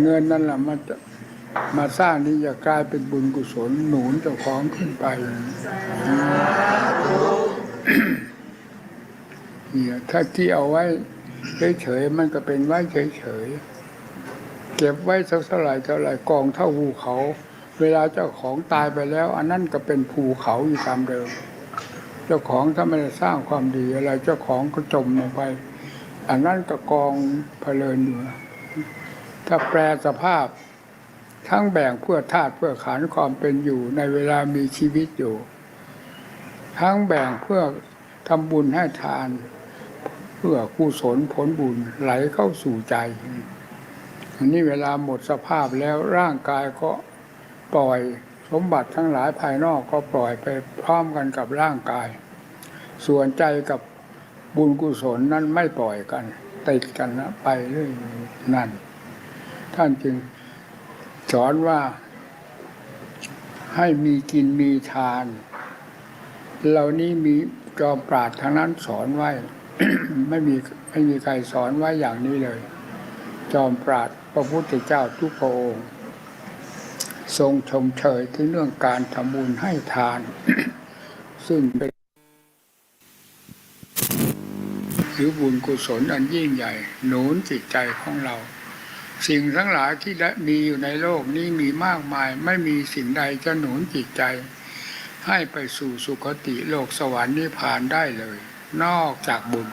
เงินนั่นแหละมันจะมาสร้างนี่จะกลายเป็นบุญกุศลหนุนเจ้าของขึ้นไปเนี่ยถ้าที่เอาไว้เฉยๆมันก็เป็นไว้เฉยๆเก็บไว้สักเท่าไหร่เท่าไหร่กองเท่าภูเขา เวลาเจ้าของตายไปแล้ว อันนั้นก็เป็นภูเขาอยู่ตามเดิม เจ้าของถ้าไม่ได้สร้างความดีอะไร เจ้าของก็จมลงไป อันนั้นก็กองเพลินอยู่นะถ้าแปลสภาพทั้งแบ่งเพื่อธาตุเพื่อขันความเป็นอยู่ในเวลามีชีวิตอยู่ ทั้งแบ่งเพื่อทำบุญให้ทาน เพื่อกุศลผลบุญไหลเข้าสู่ใจอันนี้เวลาหมดสภาพแล้วร่างกายก็ปล่อยสมบัติทั้งหลายภายนอกก็ปล่อยไปพร้อมกันกับร่างกาย ส่วนใจกับ บุญกุศลนั้นไม่ปล่อยกัน ติดกันนะไปเรื่อยนั่น ท่านจึงสอนว่าให้มีกินมีทาน เหล่านี้มีจอมปราดทั้งนั้นสอนไว้ ไม่มีไม่มีใครสอนไว้อย่างนี้เลย จอมปราดพระพุทธเจ้าทุกพระองค์ ทรงชมเชยถึงเรื่องการทำบุญให้ทาน ซึ่งเป็น หรือบุญกุศลอันยิ่งใหญ่ หนุนจิตใจของเรา สิ่งทั้งหลายที่มีอยู่ในโลกนี้มีมากมาย ไม่มีสิ่งใดจะหนุนจิตใจ ให้ไปสู่สุคติโลกสวรรค์นิพพานได้เลย นอกจากบุญ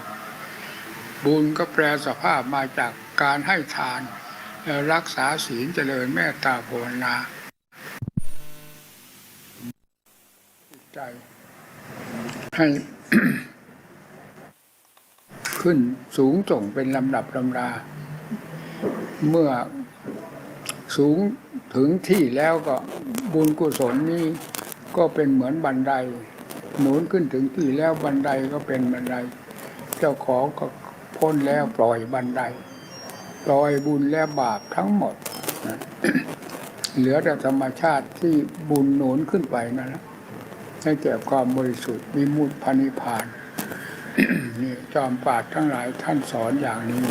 บุญก็แปลสภาพมาจากการให้ทานและรักษาศีลเจริญเมตตาภาวนาจิตใจให้ ขึ้นสูงส่งเป็นลำดับลำดา เมื่อสูงถึงที่แล้วก็บุญกุศลนี้ก็เป็นเหมือนบันไดหนุนขึ้นถึงที่แล้วบันไดก็เป็นบันได เจ้าของก็พ้นแล้วปล่อยบันได ปล่อยบุญและบาปทั้งหมด เหลือแต่ธรรมชาติที่บุญหนุนขึ้นไปนั่นแหละให้แก่ความบริสุทธิ์มีมุตพันิพพาน นี่จอมปราดทั้งหลายท่านสอนอย่างนี้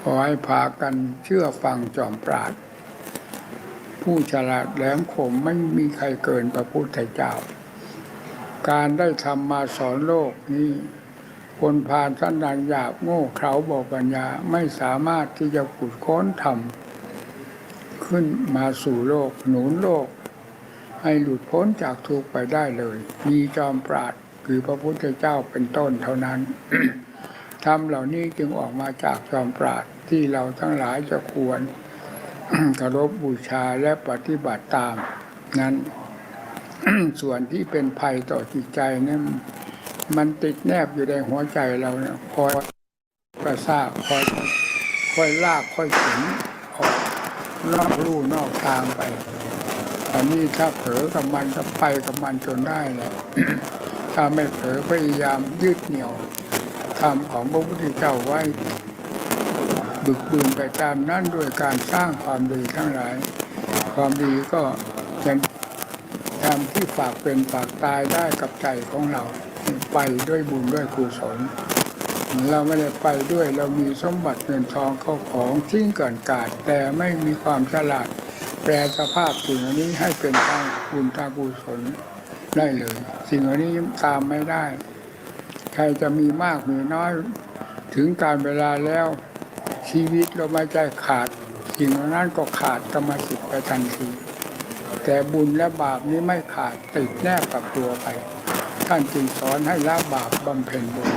ขอให้พากันเชื่อฟังจอมปราด ผู้ฉลาดแหลมคมไม่มีใครเกินพระพุทธเจ้า การได้ทำมาสอนโลกนี้คนพาลท่านดันหยาบโง่เขลาบอกปัญญาไม่สามารถที่จะขุดค้นทำขึ้นมาสู่โลกหนุนโลก ให้หลุดพ้นจากทุกข์ไปได้เลย มีจอมปราด คือพระพุทธเจ้าเป็นต้นเท่านั้นธรรมเหล่านี้จึงออกมาจากจอมปราดที่เราทั้งหลายจะควรเคารพบูชาและปฏิบัติตาม นั้น ส่วนที่เป็นภัยต่อจิตใจนั้นมันติดแนบอยู่ในหัวใจเราเนี่ยคอยกระซากคอยคอยลากคอยเข็นออกนอกลู่นอกทางไปอันนี้ถ้าเผลอกับมันก็ไปกับมันจนได้แหละ ถ้าไม่เผลอพยายามยืดเหนี่ยวธรรมของพระพุทธเจ้าไว้บึกบืนไปตามนั้นด้วยการสร้างความดีทั้งหลาย ความดีก็ยังทำที่ฝากเป็นฝากตายได้กับใจของเรา ไปด้วยบุญด้วยกุศลเราไม่ได้ไปด้วยเรามีสมบัติเงินทองเข้าของทิ้งเกินกาดแต่ไม่มีความฉลาด แปลสภาพสิ่งนี้ให้เป็นทางบุญทางกุศล ได้เลย สิ่งเหล่านี้ตามไม่ได้ ใครจะมีมากมีน้อย ถึงการเวลาแล้ว ชีวิตเราไม่ใจขาด สิ่งเหล่านั้นก็ขาดกรรมสิทธิ์ไปทันทีแต่บุญและบาปนี้ไม่ขาดติดแนบกับตัวไป ท่านจึงสอนให้ละบาปบำเพ็ญบุญ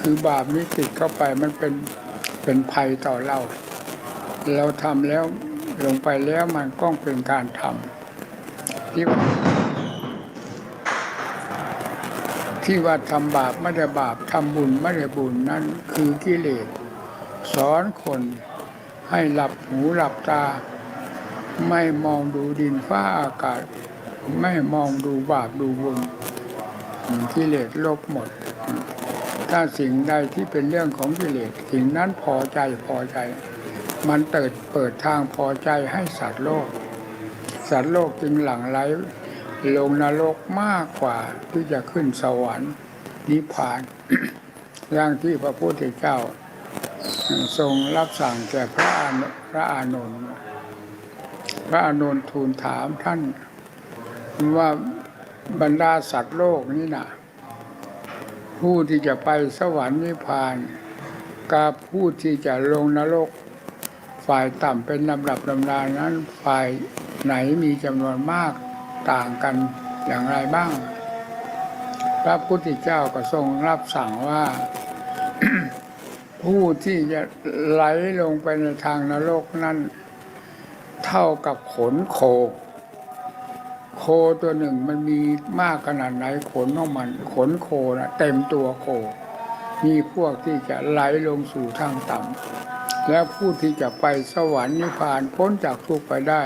คือบาปนี้ติดเข้าไปมันเป็นเป็นภัยต่อเรา เราทำแล้วลงไปแล้วมันก็เป็นการทำที่ว่า ที่ว่าทำบาปไม่ได้บาปทำบุญไม่ได้บุญนั่นคือกิเลสสอนคนให้หลับหูหลับตา ไม่มองดูดินฟ้าอากาศ ไม่มองดูบาปดูบุญกิเลสลบหมด ถ้าสิ่งใดที่เป็นเรื่องของกิเลสสิ่งนั้นพอใจพอใจ มันเปิดเปิดทางพอใจให้สัตว์โลก สัตว์โลกจึงหลั่งไหล ลงนรกมากกว่าที่จะขึ้นสวรรค์นิพพานอย่างที่พระพุทธเจ้า ทรงรับสั่งแก่พระอานพระอานนท์พระอานนท์ทูลถามท่านว่าบรรดาสัตว์โลกนี้นะผู้ที่จะไปสวรรค์นิพพานกับผู้ที่จะลงนรก ฝ่ายต่ำเป็นลำดับลำดานั้นฝ่ายไหนมีจำนวนมาก ต่างกันอย่างไรบ้าง พระพุทธเจ้าก็ทรงรับสั่งว่า ผู้ที่จะไหลลงไปในทางนรกนั้น เท่ากับขนโค โคตัวหนึ่งมันมีมากขนาดไหนขนของมัน ขนโคนะเต็มตัวโค มีพวกที่จะไหลลงสู่ทางต่ำและผู้ที่จะไปสวรรค์นิพพานพ้นจากทุกข์ไปได้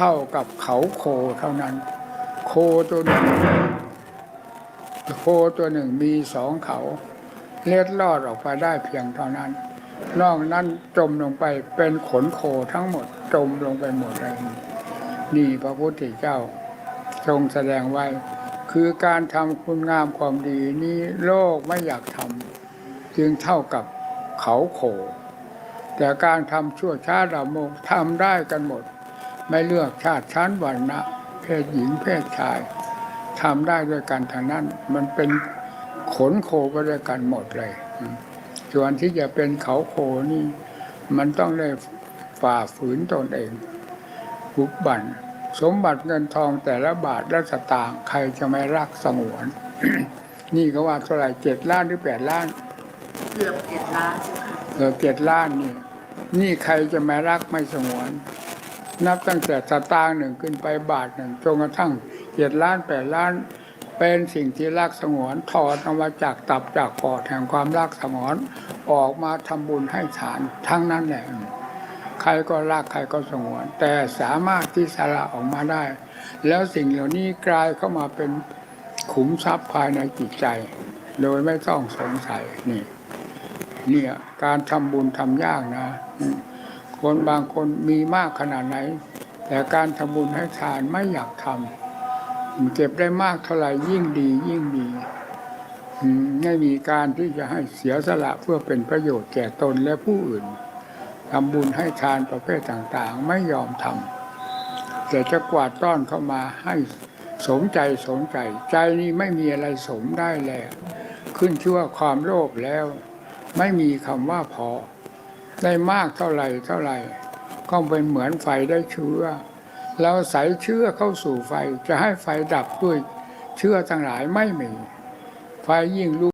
เท่ากับเขาโคเท่านั้น โคตัวหนึ่ง โคตัวหนึ่งมีสองเขา เล็ดลอดออกไปได้เพียงเท่านั้น นอกนั้นจมลงไปเป็นขนโคทั้งหมดจมลงไปหมดเลยนี่พระพุทธเจ้า ทรงแสดงไว้ คือการทำคุณงามความดีนี้โลกไม่อยากทำจึงเท่ากับเขาโคแต่การทำชั่วช้าดำมกทำได้กันหมด ไม่เลือกชาติชั้นวรรณะเพศหญิงเพศชายทำได้ด้วยกันทางนั้น มันเป็นขนโคไปด้วยกันหมดเลยอืมส่วนที่จะเป็นเขาโคนี่ มันต้องได้ฝ่าฝืนตนเองบุกบั่นสมบัติเงินทองแต่ละบาทและสตางค์ใครจะไม่รักสงวน นี่ก็ว่าเท่าไหร่เจ็ดล้านหรือแปดล้านเกือบเจ็ดล้านเจ้าค่ะเออเจ็ดล้านนี่ นี่ใครจะไม่รักไม่สงวน นับตั้งแต่สตางค์หนึ่งขึ้นไปบาทหนึ่งจนกระทั่งเจ็ดล้านแปดล้าน เป็นสิ่งที่รักสงวนถอดออกมาจากตับจากปอดแห่งความรักสงวนออกมาทำบุญให้ทานทั้งนั้นแหละใครก็รักใครก็สงวน แต่สามารถที่สละออกมาได้ แล้วสิ่งเหล่านี้กลายเข้ามาเป็นขุมทรัพย์ภายในจิตใจ โดยไม่ต้องสงสัยนี่เนี่ยการทำบุญทำยากนะ คนบางคนมีมากขนาดไหน แต่การทำบุญให้ทานไม่อยากทำเก็บได้มากเท่าไหร่ยิ่งดียิ่งดีไม่มีการที่จะให้เสียสละเพื่อเป็นประโยชน์แก่ตนและผู้อื่นทำบุญให้ทานประเภทต่างๆ ไม่ยอมทำแต่จะกวาดต้อนเข้ามาให้สมใจสมใจ ใจนี้ไม่มีอะไรสมได้แล้ว ขึ้นชื่อว่าความโลภแล้ว ไม่มีคำว่าพอ ได้มากเท่าไหร่เท่าไหร่ ก็เป็นเหมือนไฟได้เชื้อเราใส่เชื้อเข้าสู่ไฟจะให้ไฟดับด้วยเชื้อทั้งหลายไม่มี ไฟยิ่งลุก